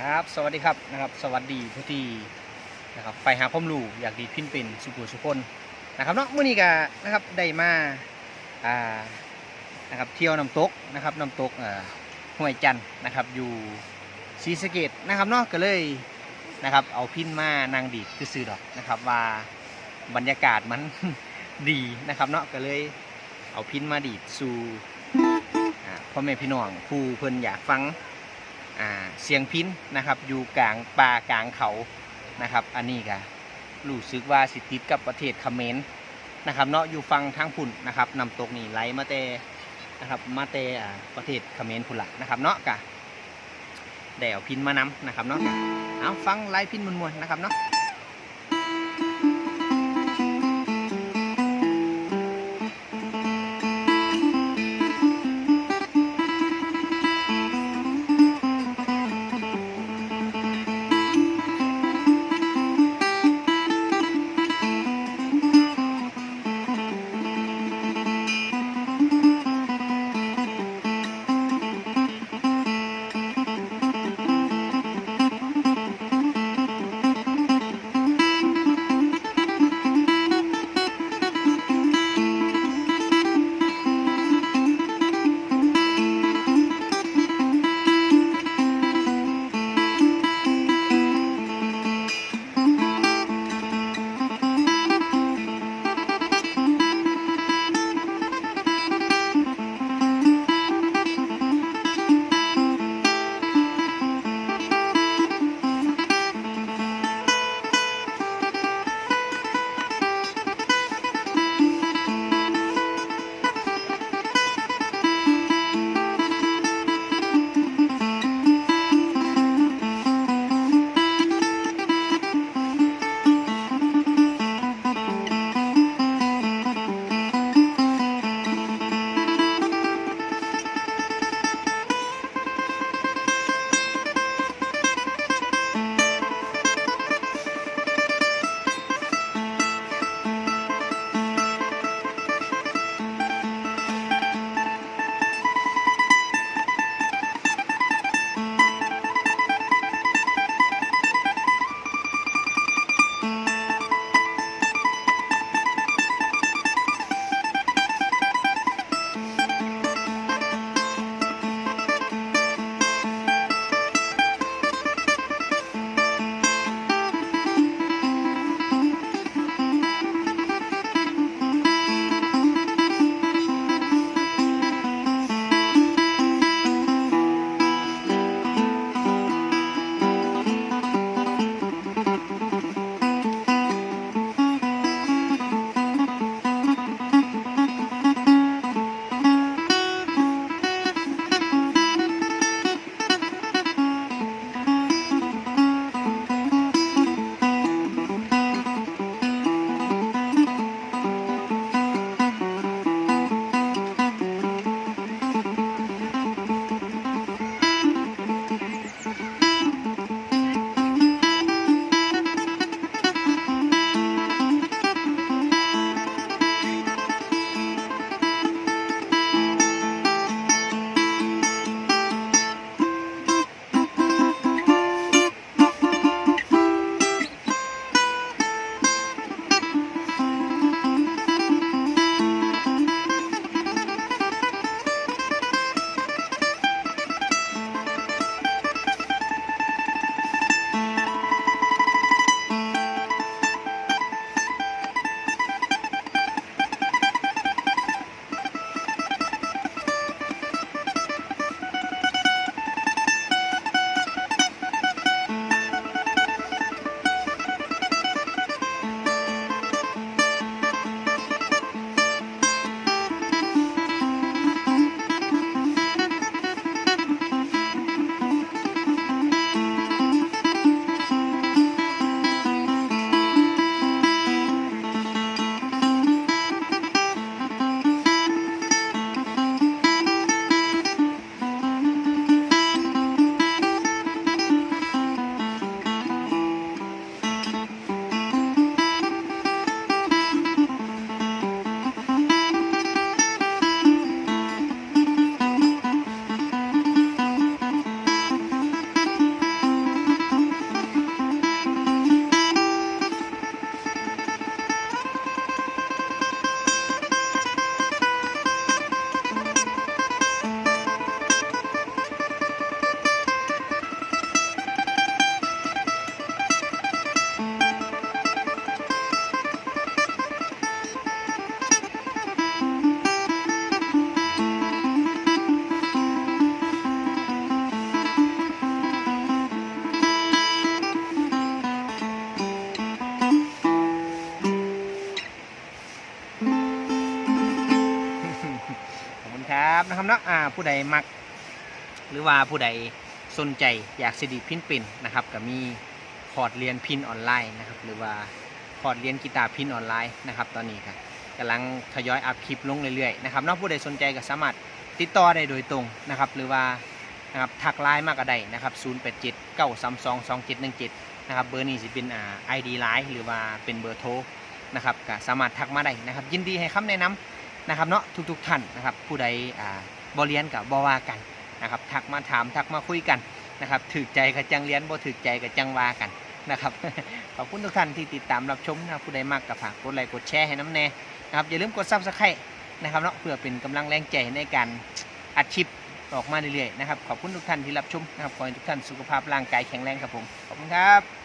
ครับ สวัสดีครับนะครับ สวัสดีผู้ที่นะครับไปหาความรู้อยากดีพินเป็นสุขุสุคนนะครับเนาะเมื้อนี้ก็นะครับได้มาอ่านะครับเที่ยวน้ำตกนะครับน้ำตกเอ่อห้วยจันนะครับ อยู่ศรีสะเกดนะครับเนาะก็เลยนะครับ เอาพินมานางดีดคือซื้อดอกนะครับว่าบรรยากาศมันดีนะครับเนาะก็เลยเอาพินมาดีดสู่พ่อแม่พี่น้องผู้เพิ่นอยากฟัง เสียงพินนะครับ อยู่กลางป่ากลางเขานะครับ อันนี้ก็รู้สึกว่าสิติดกับประเทศเขมรนะครับเนาะอยู่ฟังทางพุ่นนะครับนำตกนี่ไหลมาเตนะครับมาเตอ่าประเทศเขมรพุ่นละนะครับเนาะกะได้เอาพินมานำนะครับเนาะกะเอาฟังไล่พินมวนๆนะครับเนาะ นะครับเนาะอ่าผู้ใดมัก หรือว่าผู้ใดสนใจอยากสิดีพินเป็นนะครับก็มีคอร์สเรียนพินออนไลน์นะครับหรือว่าคอร์สเรียนกีตาร์พินออนไลน์นะครับตอนนี้ครับกำลังทยอยอัพคลิปลงเรื่อยๆนะครับเนอกผู้ใดสนใจก็สามารถติดต่อได้โดยตรงนะครับหรือว่านะครับทักไลน์มากก็ได้นะครับ0 8 7 9 3 2 2 7 1 7นะครับเบอร์นี้สิเป็นอ่า ID ไลน์หรือว่าเป็นเบอร์โทรนะครับก็สามารถทักมาได้นะครับยินดีให้คำแนะนำ นะครับเนาะทุกๆท่านนะครับผู้ใดอ่าบเรียนกับบว่ากันนะครับทักมาถามทักมาคุยกันนะครับถือใจกับจังเลี้ยนบ่ถือใจกับจังวากันนะครับขอบคุณทุกท่านที่ติดตามรับชมนะครับผู้ใดมากกับฝากกดไลค์กดแชร์ให้น้ำแน่นะครับอย่าลืมกดซับสไครต์นะครับเนาะเพื่อเป็นกำลังแรงใจในการอัดคลิปออกมาเรื่อยๆนะครับขอบคุณทุกท่านที่รับชมนะครับขอให้ทุกท่านสุขภาพร่างกายแข็งแรงครับผมขอบคุณครับ